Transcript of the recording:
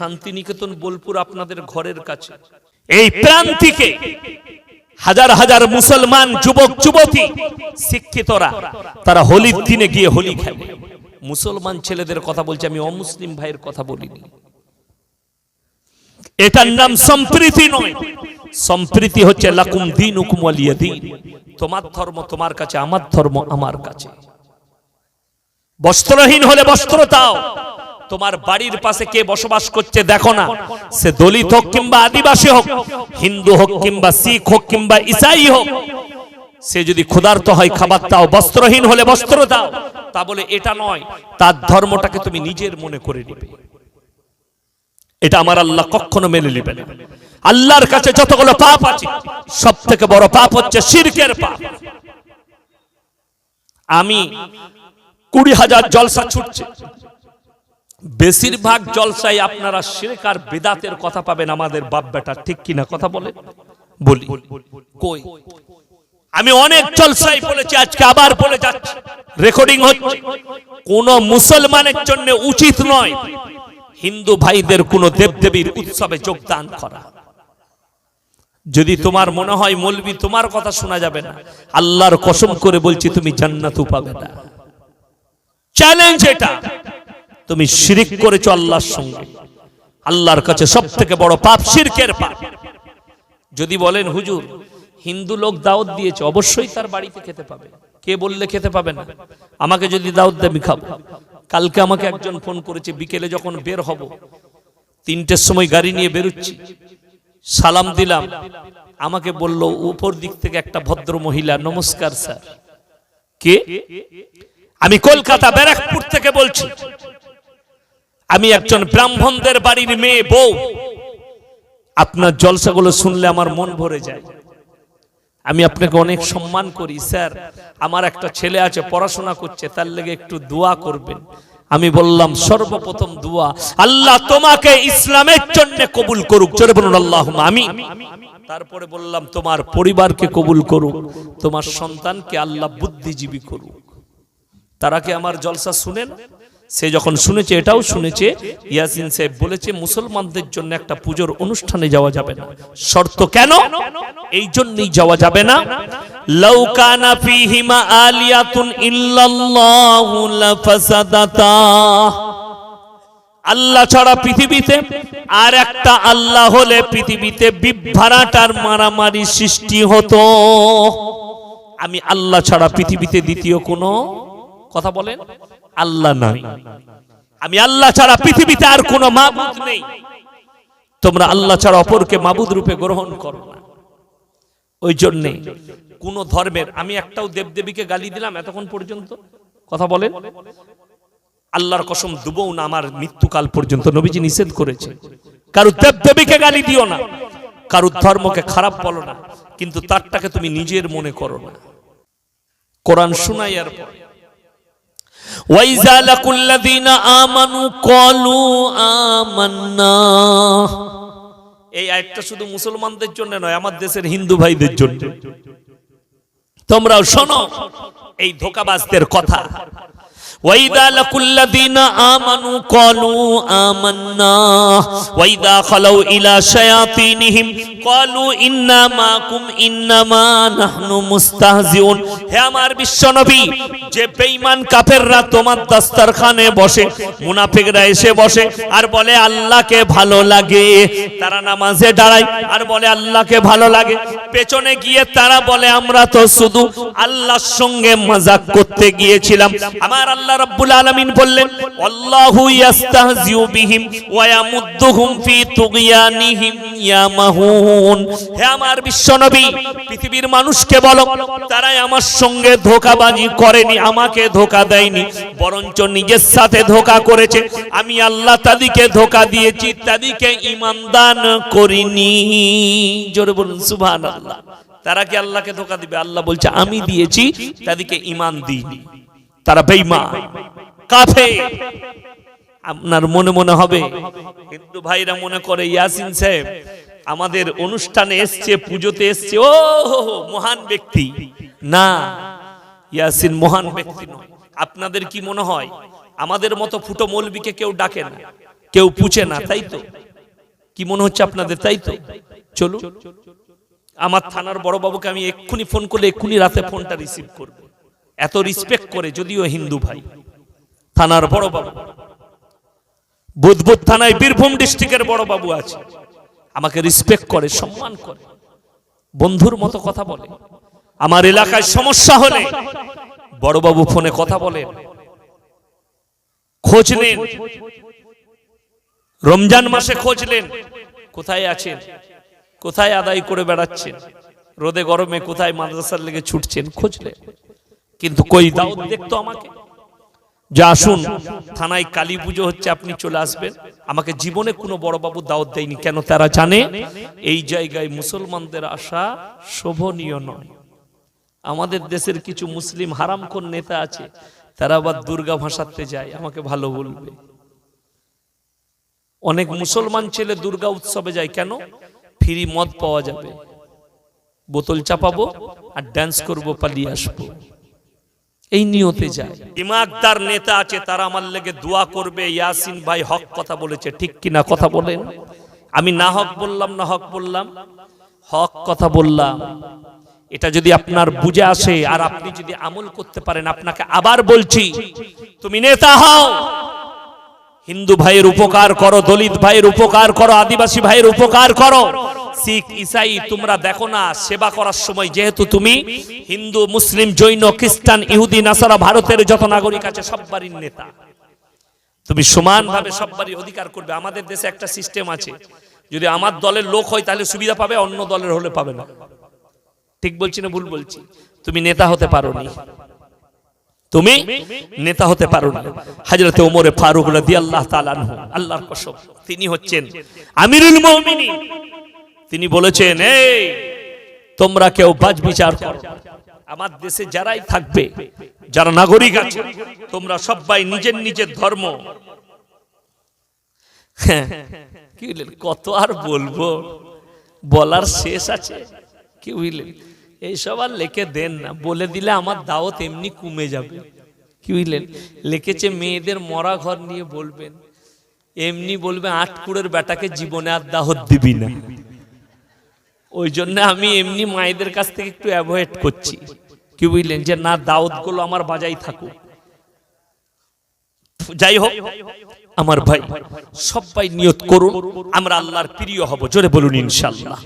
শান্তিনিকেতন বোলপুর আপনাদের ঘরের কাছে। এই প্রান্তিকে হাজার হাজার মুসলমান, যুবক, যুবতী, শিক্ষিতরা, তারা হোলির দিনে গিয়ে হোলি খেলে মুসলমান ছেলেদের কথা বলছি, আমি অমুসলিম ভাইয়ের কথা বলিনি। এটার নাম সম্প্রীতি নয়। সম্প্রীতি হচ্ছে লাকুম দিন হুকুম আলিয়া দিন। তোমার ধর্ম তোমার কাছে, আমার ধর্ম আমার কাছে। বস্ত্রহীন হলে বস্ত্র দাও। তোমার বাড়ির পাশে কে বসবাস করছে দেখো না। সে দলিত হোক কিংবা আদিবাসী হোক, হিন্দু হোক কিংবা শিখ হোক কিংবা ইসাই হোক, সে যদি ক্ষুধার্ত হয় খাবার দাও, বস্ত্রহীন হলে বস্ত্র দাও, তা বলে এটা নয়, তার ধর্মটাকে তুমি নিজের মনে করে নিবে। এটা আমার আল্লাহ কখনো মেনে নেবে না। আল্লাহর কাছে যতগুলো পাপ আছে সব থেকে বড় পাপ হচ্ছে শিরকের পাপ। আমি কুড়ি হাজার জলসা ছুটছে বেশিরভাগ জলসাই আপনারা শিরক আর বেদাতের কথা পাবেন আমাদের বাপ বেটা ঠিক কিনা কথা বলে? বলি। কই? আমি অনেক জলসায় বলেছি, আজকে আবার বলে যাচ্ছি। রেকর্ডিং হচ্ছে। কোন মুসলমানের জন্য উচিত নয় হিন্দু ভাইদের কোন দেবদেবীর উৎসবে যোগদান করা। যদি তোমার মনে হয় মলবি, তোমার কথা শোনা যাবে না। আল্লাহর কসম করে বলছি, তুমি জান্নাতও পাবে না। চ্যালেঞ্জ এটা। তুমি শিরিক করেছ আল্লাহর সঙ্গে। আল্লাহর কাছে সব থেকে বড় পাপ শিরকের পাপ। যদি বলেন, হুজুর, হিন্দু লোক দাওয়াত দিয়েছে, অবশ্যই তার বাড়িতে খেতে পাবে। কে বললে খেতে পাবে না? আমাকে যদি দাওয়াত দেয়, আমি খাব। কালকে আমাকে একজন ফোন করেছে, বিকেলে যখন বের হব, তিনটের সময় গাড়ি নিয়ে বেরোচ্ছি। সালাম দিলাম। আমাকে বলল, উপর দিক থেকে একটা ভদ্র মহিলা, নমস্কার স্যার। কে? আমি কলকাতা ব্যারাকপুর থেকে বলছি। আমি একজন ব্রাহ্মণদের বাড়ির মেয়ে, বউ। আপনার জলসাগুলো শুনলে আমার মন ভরে যায়। আমি আপনাকে অনেক সম্মান করি, স্যার। আমার একটা ছেলে আছে, পড়াশোনা করছে, তার লেগে একটু দোয়া করবেন। আমি বললাম, সর্বপ্রথম দোয়া। আল্লাহ তোমাকে ইসলামের জন্য কবুল করুক। চলে বলুন আল্লাহ আমি তারপরে বললাম, তোমার পরিবারকে কবুল করুক। তোমার সন্তানকে আল্লাহ বুদ্ধিজীবী করুক। তারা কি আমার জলসা শুনেন? সে যখন শুনেছে, এটাও শুনেছে, ইয়াসিন সাহেব বলেছে, মুসলমানদের জন্য একটা পুজোর অনুষ্ঠানে যাওয়া যাবে না। শর্ত কেন? এই জন্যই যাওয়া যাবে না। লাউকানা ফিহিমা আলিয়াতুন ইল্লাল্লাহু লাফাসাদাতা। আল্লাহ ছাড়া পৃথিবীতে আর একটা আল্লাহ হলে পৃথিবীতে বিভ্রাটার মারামারি সৃষ্টি হতো। আমি আল্লাহ ছাড়া পৃথিবীতে দ্বিতীয় কোনো কথা বলেন? আল্লাহ নাই আমি আল্লাহ ছাড়া পৃথিবীতে আর কোনো মাবুদ নেই। তোমরা আল্লাহ ছাড়া অপরকে মাবুদ রূপে গ্রহণ করো না। ওই জন্যে কোন ধর্মের আমি একটাও দেবদেবীকে গালি দিলাম এতক্ষণ পর্যন্ত। কথা বলেন? আল্লাহর কসম দুবও না আমার মৃত্যুকাল পর্যন্ত নবীজি নিষেধ করেছে। কারও দেবদেবীকে গালি দিও না। কারও ধর্মকে খারাপ বলো না। কিন্তু তারটাকে তুমি নিজের মনে করো না। কোরআন শুনাই আর পরে ওয়াইজা লাকুল্লাযীনা আমানু ক্বালু আমান্না। এই আয়াতটা শুধু মুসলমানদের জন্য নয়, আমার দেশের হিন্দু ভাইদের জন্য। তোমরাও শোনো এই ধোকাবাজদের কথা। وَإِذَا لَقُوا الَّذِينَ آمَنُوا قَالُوا آمَنَّا وَإِذَا خَلَوْا إِلَى شَيَاطِينِهِمْ قَالُوا إِنَّا مَعَكُمْ إِنَّمَا نَحْنُ مُسْتَهْزِئُونَ হে আমার বিশ্বনবী যে বেঈমান কাফেররা তোমার দস্তরখানে বসে মুনাফিকরা এসে বসে আর বলে আল্লাহকে ভালো লাগে তারা নামাজে দাঁড়ায় আর বলে আল্লাহকে ভালো লাগে পেছনে গিয়ে তারা বলে আমরা তো শুধু আল্লাহর সঙ্গে মজাক করতে গিয়েছিলাম আমার আল্লাহ রাব্বুল আলামিন বললেন, আল্লাহু ইয়াস্তাহজিউ বিহিম ওয়া ইয়ামুদ্দুহুম ফি তুগয়ানিহিম ইয়ামাহুন হে আমার বিশ্বনবী, পৃথিবীর মানুষকে বলো, তারাই আমার সঙ্গে ধোকাবাজি করেনি, আমাকে ধোকা দেয়নি, বরঞ্চ নিজের সাথে ধোকা করেছে। আমি আল্লাহ তাদিকে ধোকা দিয়েছি তাদিকে ইমান দান করিনি। জোরে বলুন, সুবহানাল্লাহ। তারা কি আল্লাহকে ধোকা দিবে? আল্লাহ বলছে, আমি দিয়েছি তাদিকে ইমান দিইনি। তারা বেঈমান। কাফে আপনার মনে মনে হবে, হিন্দু ভাইরা মনে করে, ইয়াসিন সাহেব, আমাদের অনুষ্ঠানে এসছে, পুজোতে এসছে, ও মহান ব্যক্তি। না, ইয়াসিন মহান ব্যক্তি নয়। আপনাদের কি মনে হয়, আমাদের মতো ফুটো মৌলবীকে কেউ ডাকে না, কেউ পুছে না, তাই তো? কি মনে হচ্ছে আপনাদের, তাই তো? চলুন। আমার থানার বড় বাবুকে আমি এক্ষুনি ফোন করলে এক্ষুনি রাতে ফোনটা রিসিভ করব। এত রিসপেক্ট করে যদিও হিন্দু ভাই। থানার বড় বাবু। বুধবুধ থানায় বীরভূম ডিস্ট্রিক্টের বড় বাবু আছে। আমাকে রিসপেক্ট করে, সম্মান করে। বন্ধুর মতো কথা বলে। আমার এলাকায় সমস্যা হলে বড়বাবু ফোনে কথা বলেন খোঁজ নেন। রমজান মাসে খোঁজ নেন। কোথায় আছেন? কোথায় আদায় করে বেড়াচ্ছেন? রোদে গরমে কোথায় মাদ্রাসার লেগে ছুটছেন? খোঁজ নেন। কিন্তু কই দাও দেখতো আমাকে? যে আসুন থানায় কালী পুজো হচ্ছে, আপনি চলে আসবেন। আমাকে জীবনে কোনো বড়বাবু দাওয়াত দেয়নি। কেন তারা জানে? এই জায়গায় মুসলমানদের আসা শোভনীয় নয়। আমাদের দেশের কিছু মুসলিম হারামখোর নেতা আছে, তারা আবার দুর্গা ভাসাতে যায়, আমাকে ভালো বলবে। অনেক মুসলমান ছেলে দুর্গা উৎসবে যায়, কেন? ফ্রি মদ পাওয়া যাবে। বোতল চাপাবো আর ড্যান্স করব, পালিয়ে আসব। এই নিয়তে যায়। ইমাকদার নেতা আছে, তারা আমার লেগে দোয়া করবে। ইয়াসিন ভাই হক কথা বলেছে, ঠিক কিনা কথা বলেন? আমি না হক বললাম, না হক বললাম। হক কথা বললাম। এটা যদি আপনার বুঝে আসে আর আপনি যদি আমল করতে পারেন, আপনাকে আবার বলছি, তুমি নেতা হও। হিন্দু ভাইয়ের উপকার করো, দলিত ভাইয়ের উপকার করো, আদিবাসী ভাইয়ের উপকার করো। শিখ ইসাই, তোমরা দেখো না, সেবা করার সময় যেহেতু তুমি হিন্দু, মুসলিম, জৈন, খ্রিস্টান, ইহুদি, নাসারা, ভারতের যত নাগরিক আছে সব বাড়ির নেতা। তুমি সমানভাবে সব বাড়ির অধিকার করবে। আমাদের দেশে একটা সিস্টেম আছে, যদি আমার দলের লোক হয়, তাহলে সুবিধা পাবে, অন্য দলের হলে পাবে না। ঠিক বলছি না ভুল বলছি? তুমি নেতা হতে পারো নি তুমি নেতা হতে পারো না হাজরতে ওমরে ফারুক রাদিয়াল্লাহু তাআলা আল্লাহর কসম, তিনি হচ্ছেন আমিরুল মুমিনিন। তিনি বলেছেন এই তোমরা কেউ বাজ বিচার করো। আমার দেশে যারাই থাকবে যারা নাগরিক আছে তোমরা সবাই নিজের নিজের ধর্ম। হ্যাঁ, কত আর বলব? বলার শেষ আছে। কি বুঝলেন এইসব আর লেখে দেন না। বলে দিলে আমার দাওয়াত এমনি কমে যাবে। কি বুঝলেন লিখেছে মেয়েদের মরা ঘর নিয়ে বলবেন। এমনি বলবে আটকুড়ের বেটাকে জীবনে আর দাওয়াত দিবি না। ওই জন্য আমি এমনি মায়েদের কাছ থেকে একটু অ্যাভয়েড করছি। কি বুঝলেন? যে না দাউদগুলো আমার বাজাই থাকুক। যাই হোক, আমার ভাই, সবাই নিয়ত করুন, আমরা আল্লাহর প্রিয় হব। জোরে বলুন ইনশাল্লাহ